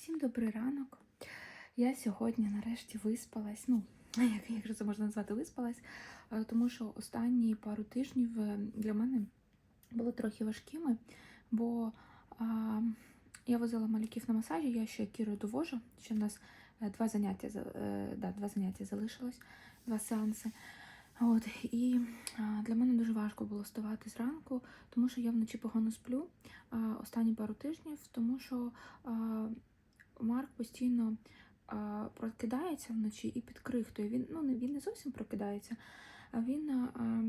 Всім добрий ранок. Я сьогодні нарешті виспалась. Ну, як, як це можна назвати, виспалась, Е, тому що останні пару тижнів е, для мене були трохи важкими, бо а, я возила малюків на масажі, я ще Кірою довожу. Ще в нас е, два заняття, за- да, два заняття залишилось, два сеанси. От, і а, для мене дуже важко було вставати зранку, тому що я вночі погано сплю а, останні пару тижнів, тому що а, Марк постійно а, прокидається вночі і підкрихтує. Він, ну, він не зовсім прокидається, а він а,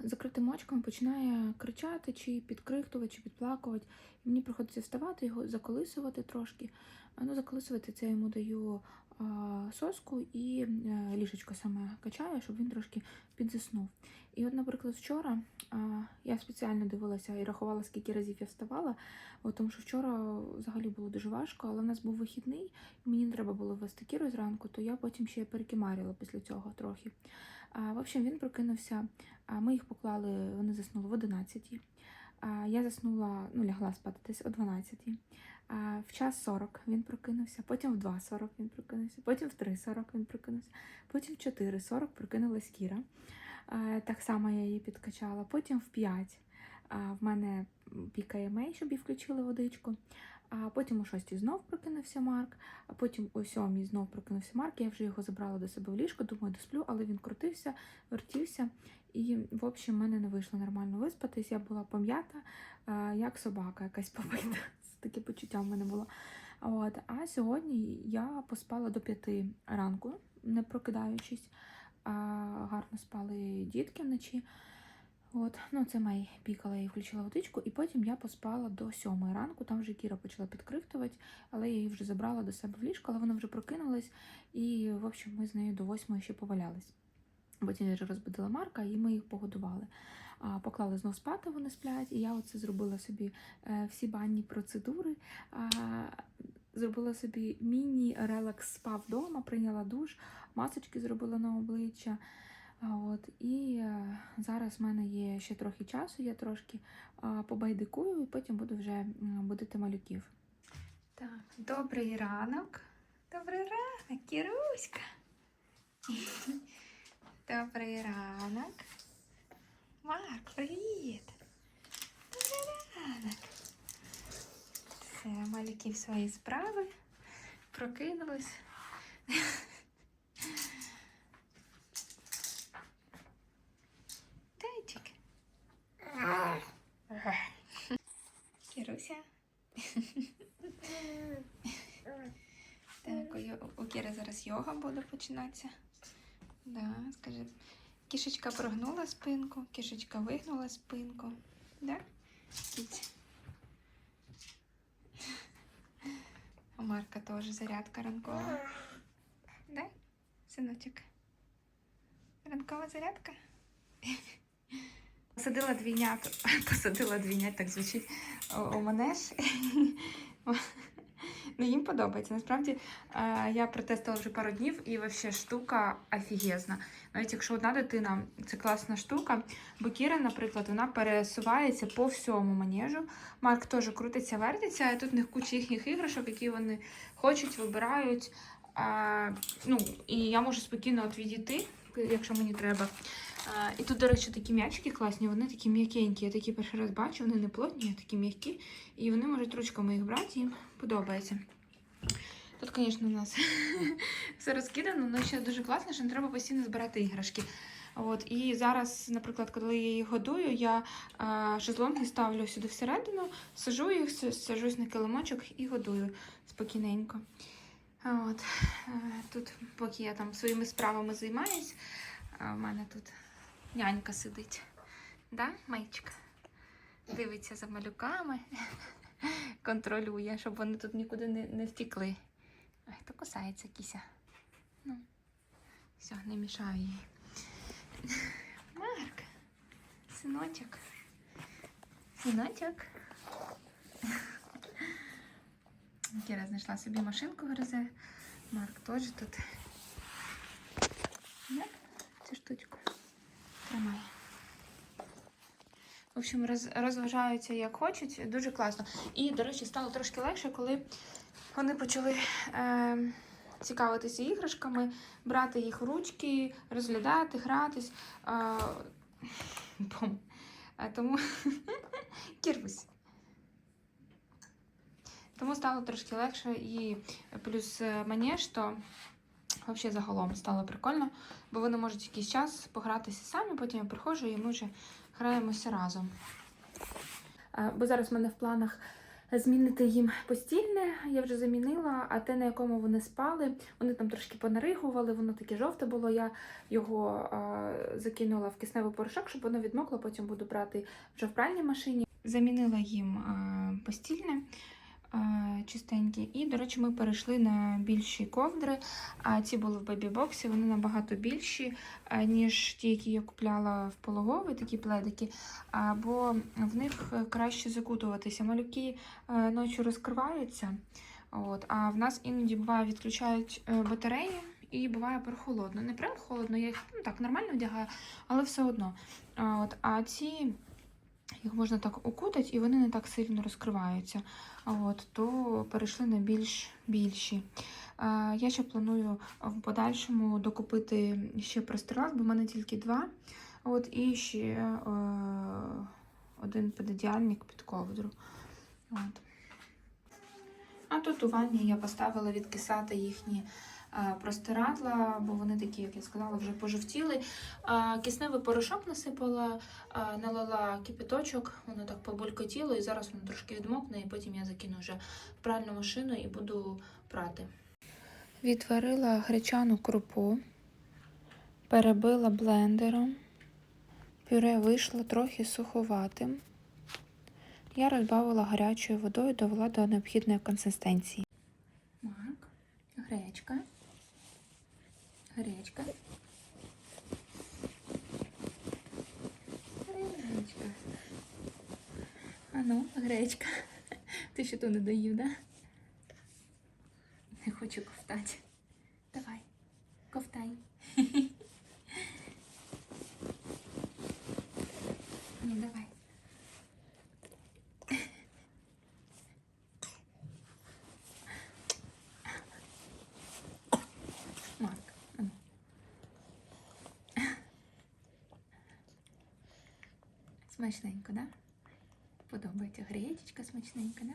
закритим очком починає кричати, чи підкрихтувати, чи підплакувати. І мені приходиться вставати, його заколисувати трошки. А, Ну, заколисувати це я йому даю соску і е, ліжечко саме качаю, щоб він трошки підзаснув. І от, наприклад, вчора я спеціально дивилася і рахувала, скільки разів я вставала, тому що вчора взагалі було дуже важко, але в нас був вихідний, і мені не треба було вести кіру зранку, то я потім ще перекимарила після цього трохи. В общем, він прокинувся, ми їх поклали, вони заснули в 11 а, Я заснула, ну, лягла спати десь о 12 а, В час 40 він прокинувся, потім в 2.40 він прокинувся, потім в 3.40 він прокинувся, потім в 4.40 прокинулась Кіра. Так само я її підкачала. Потім в 5 в мене пікає мей, щоб їй включили водичку. А потім о 6 знов прокинувся Марк, а потім о 7 знов прокинувся Марк. Я вже його забрала до себе в ліжко, думаю, досплю, але він крутився, вертівся. І, в общем, в мене не вийшло нормально виспатись. Я була пом'ята, як собака якась побита. Таке почуття в мене було. От. А сьогодні я поспала до 5 ранку, не прокидаючись. А, гарно спали дітки вночі. От, ну це Мей пікала і включила водичку, і потім я поспала до сьомої ранку. Там вже Кіра почала підкрихтувати, але я її вже забрала до себе в ліжко, але вона вже прокинулась, і в общем ми з нею до восьмої ще повалялись. Потім я вже розбудила Марка, і ми їх погодували. А, поклали знов спати, вони сплять, і я оце зробила собі е, всі банні процедури. Зробила собі міні-релакс спа вдома, прийняла душ, масочки зробила на обличчя. От, і е, зараз в мене є ще трохи часу, я трошки побайдикую і потім буду вже будити малюків. Так, добрий ранок. Добрий ранок, Кіруська. Добрий ранок. Марк, привіт. Добрий ранок. Все, малюків свої справи. Прокинулись. Тайчик. Кіруся. Так, у, Йо- у Кіри зараз йога буде починатися. Да, скажи. Кішечка прогнула спинку, кішечка вигнула спинку. Да? Кіць. У Марка теж зарядка ранкова. Да? Синочок? Ранкова зарядка? Посадила двійнят, посадила двійнят, так звучить у, у манеж. Ну, їм подобається. Насправді е, я протестувала вже пару днів і взагалі штука офігезна. Навіть якщо одна дитина, це класна штука. Бо Кіра, наприклад, вона пересувається по всьому манежу. Марк теж крутиться, вертиться, а тут в них куча їхніх іграшок, які вони хочуть, вибирають. Е, ну, і я можу спокійно от відійти, якщо мені треба. І тут, до речі, такі м'ячики класні, вони такі м'якенькі. Я такі перший раз бачу, вони не плотні, а такі м'які. І вони можуть ручками їх брати, їм подобається. Тут, звісно, у нас все розкидано, але ще дуже класно, що не треба постійно збирати іграшки. От, і зараз, наприклад, коли я їх годую, я е, шезлонги ставлю сюди всередину, сажу їх, сажусь на килимочок і годую спокійненько. От, е, тут, поки я там своїми справами займаюсь, в мене тут нянька сидить. Да, Майчик? Дивиться за малюками, контролює, щоб вони тут нікуди не, не втікли. Ай, то кусається кіся. Ну, все, не мішаю їй. Марк, синочок. Синочок. Кіра знайшла собі машинку гризе. Марк теж тут. На, цю штучку. Тримай. В общем, роз, розважаються як хочуть, дуже класно. І, до речі, стало трошки легше, коли вони почали е, цікавитися іграшками, брати їх в ручки, розглядати, гратись. Е, тому кірвись. Тому стало трошки легше і плюс манеж, то взагалі загалом стало прикольно, бо вони можуть якийсь час погратися самі, потім я приходжу і ми вже граємося разом. Бо зараз в мене в планах змінити їм постільне. Я вже замінила, а те, на якому вони спали, вони там трошки понаригували, воно таке жовте було. Я його е, закинула в кисневий порошок, щоб воно відмокло. Потім буду брати вже в пральній машині. Замінила їм постільне. Е, Чистенькі. І, до речі, ми перейшли на більші ковдри. А ці були в бебі-боксі, вони набагато більші, е, ніж ті, які я купляла в пологові, такі пледики. Бо в них краще закутуватися. Малюки е, ночі розкриваються. От, а в нас іноді буває відключають батареї і буває прохолодно. Не прям холодно, я їх ну, так нормально вдягаю, але все одно. От, а ці їх можна так укутати, і вони не так сильно розкриваються. От, то перейшли на більш більші. Я ще планую в подальшому докупити ще простирац, бо в мене тільки два. От, і ще е, один пододіальник під ковдру. От. А тут у ванні я поставила відкисати їхні простирадла, бо вони такі, як я сказала, вже пожовтіли. Кисневий порошок насипала, налила кипяточок, воно так побулькотіло, і зараз воно трошки відмокне, і потім я закину вже в пральну машину і буду прати. Відварила гречану крупу, перебила блендером. Пюре вийшло трохи суховатим. Я розбавила гарячою водою, довела до необхідної консистенції. Гречка. Ти ще ту не доїв, да? Не хочу ковтати. Давай, ковтай. Ну, давай. Марк, ану. Смачненько, да? Подобається гречечка смачненька, да?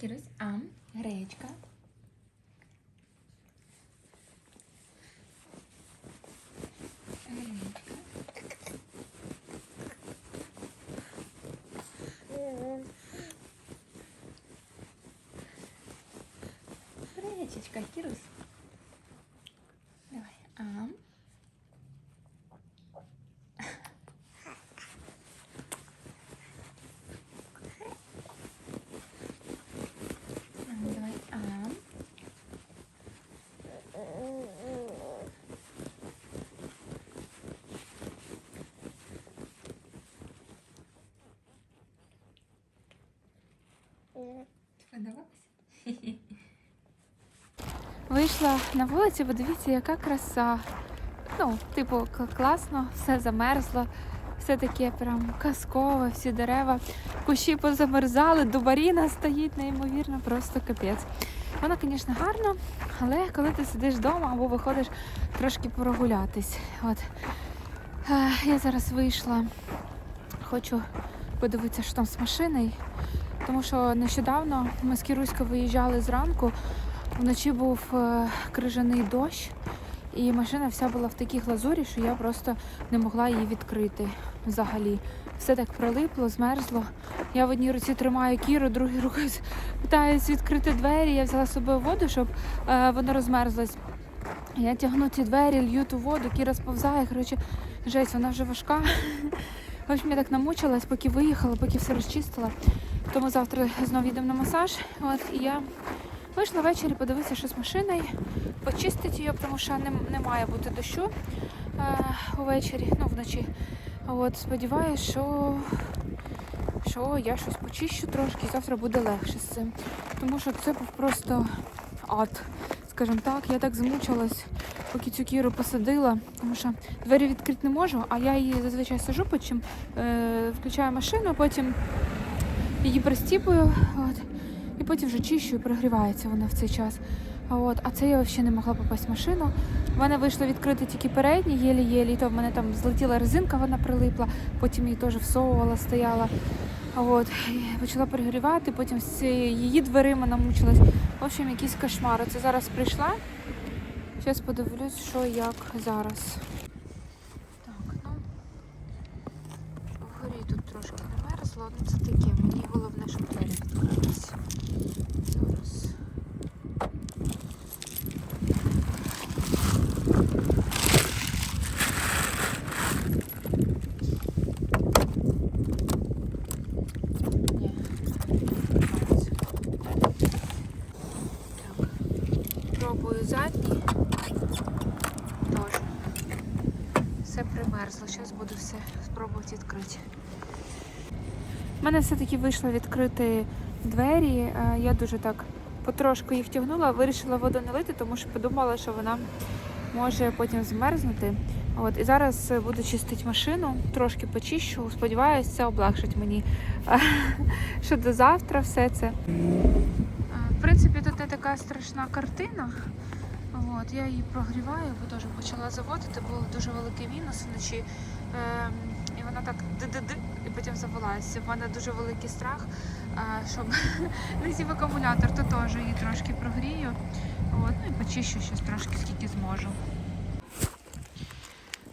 Кірусь, гречка. Гречка. Сподобалося? Вийшла на вулицю, подивіться, яка краса. Ну, типу, класно, все замерзло, все таке прям казкове, всі дерева, кущі позамерзали, дубаріна стоїть неймовірно, просто капець. Воно, звісно, гарно, але коли ти сидиш вдома або виходиш трошки прогулятись. От. Е, Я зараз вийшла, хочу подивитися, що там з машиною, тому що нещодавно ми з Кіруською виїжджали зранку, вночі був е, крижаний дощ, і машина вся була в такій глазурі, що я просто не могла її відкрити взагалі. Все так прилипло, змерзло. Я в одній руці тримаю кіру, другою рукою питаюсь відкрити двері. Я взяла з собою воду, щоб е, воно розмерзлось. Я тягну ці двері, лью ту воду, кіра сповзає. Коротше, жесть, вона вже важка. Общем, я так намучилась, поки виїхала, поки все розчистила. Тому завтра знову їдемо на масаж. От і я вийшла ввечері подивитися, що з машиною, почистити її, тому що не, не має бути дощу е, увечері, ну вночі. От, сподіваюсь, що, що я щось почищу трошки, завтра буде легше з цим. Тому що це був просто ад. Скажімо так, я так замучилась, поки цю кіру посадила, тому що двері відкрити не можу, а я її зазвичай сажу, потім е, включаю машину, потім її пристіпую, от, і потім вже чищу і прогрівається вона в цей час. От, а це я взагалі не могла попасть в машину. У мене вийшло відкрити тільки передні, єлі-єлі, то в мене там злетіла резинка, вона прилипла, потім її теж всовувала, стояла. От, почала перегрівати, потім з її дверима намучилась. В общем, якийсь кошмар. Це зараз прийшла. Зараз подивлюсь, що як зараз. Так, ну вгорі тут трошки намерзло, ну це таке. Мені головне, щоб двері відкрилися. Зараз. Пробую задній. Тоже. Все примерзло. Зараз буду все спробувати відкрити. У мене все-таки вийшло відкрити двері. Е, Я дуже так потрошку їх тягнула, вирішила воду не лити, тому що подумала, що вона може потім змерзнути. От, і зараз е, буду чистити машину, трошки почищу. Сподіваюся, це облегшить мені що до завтра все це. Е, В принципі, тут не така страшна картина. От, я її прогріваю, бо теж почала заводити, був дуже великий мінус вночі. І вона так ди-ди-ди, і потім завелася. В мене дуже великий страх, а, щоб не сів акумулятор, то теж її трошки прогрію. От, ну і почищу щось трошки, скільки зможу.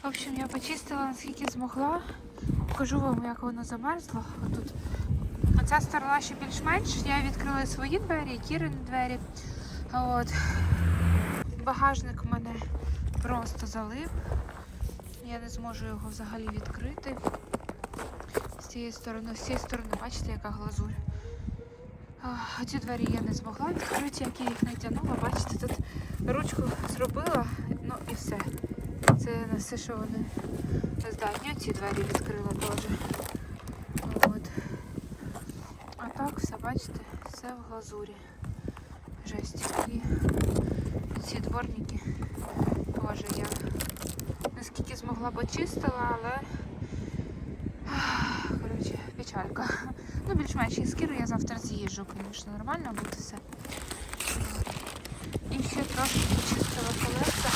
В общем, я почистила наскільки змогла. Покажу вам, як воно замерзло. Отут. Оця сторона ще більш-менш. Я відкрила свої двері, Кірини двері. От. Багажник в мене просто залив. Я не зможу його взагалі відкрити. З цієї сторони, з цієї сторони, бачите, яка глазурь. А, Оці двері я не змогла відкрити, як я їх не тягнула. Бачите, тут ручку зробила, ну і все. Це не все, що вони здатні. Ці двері відкрила теж. От. А так все, бачите, все в глазурі. Жесть. І ці дворники теж я почистила, але коротше, печалька. Ну, більш-менш Кірою я завтра з'їжджу, звісно, нормально буде все. І ще трошки почистила колеса.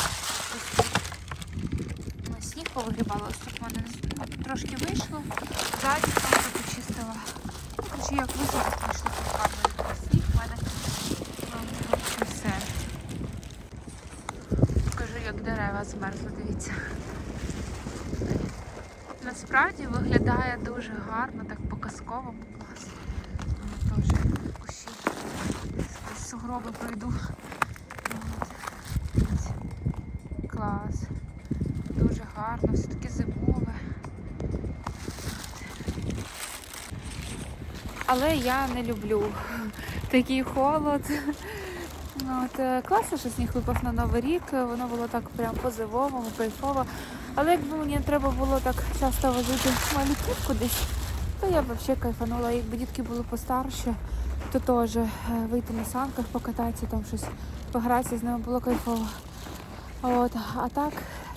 Сніг повигрібала, ось тут в мене ну, трошки вийшло. Ззаді теж почистила. Ну, коротше, як вийшло, вийшло тут сніг. В мене ну, все. Покажу, як дерева змерзли, дивіться. Насправді виглядає дуже гарно, так по-казковому клас. Ну, Теж кущі. Сугроби пройду. Клас. Дуже гарно, все таке зимове. Але я не люблю такий холод. От, е, класно, що сніг випав на Новий рік, воно було так прям по-зимовому, кайфово. Але якби мені треба було так часто возити малюків кудись, то я б взагалі кайфанула. Якби дітки були постарші, то теж е, вийти на санках, покататися, там щось погратися з ними було кайфово. От, а так,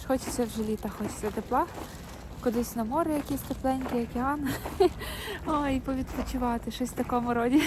хочеться вже літа, хочеться тепла. Кудись на море якийсь тепленький океан. Ой, повідпочивати, щось в такому роді.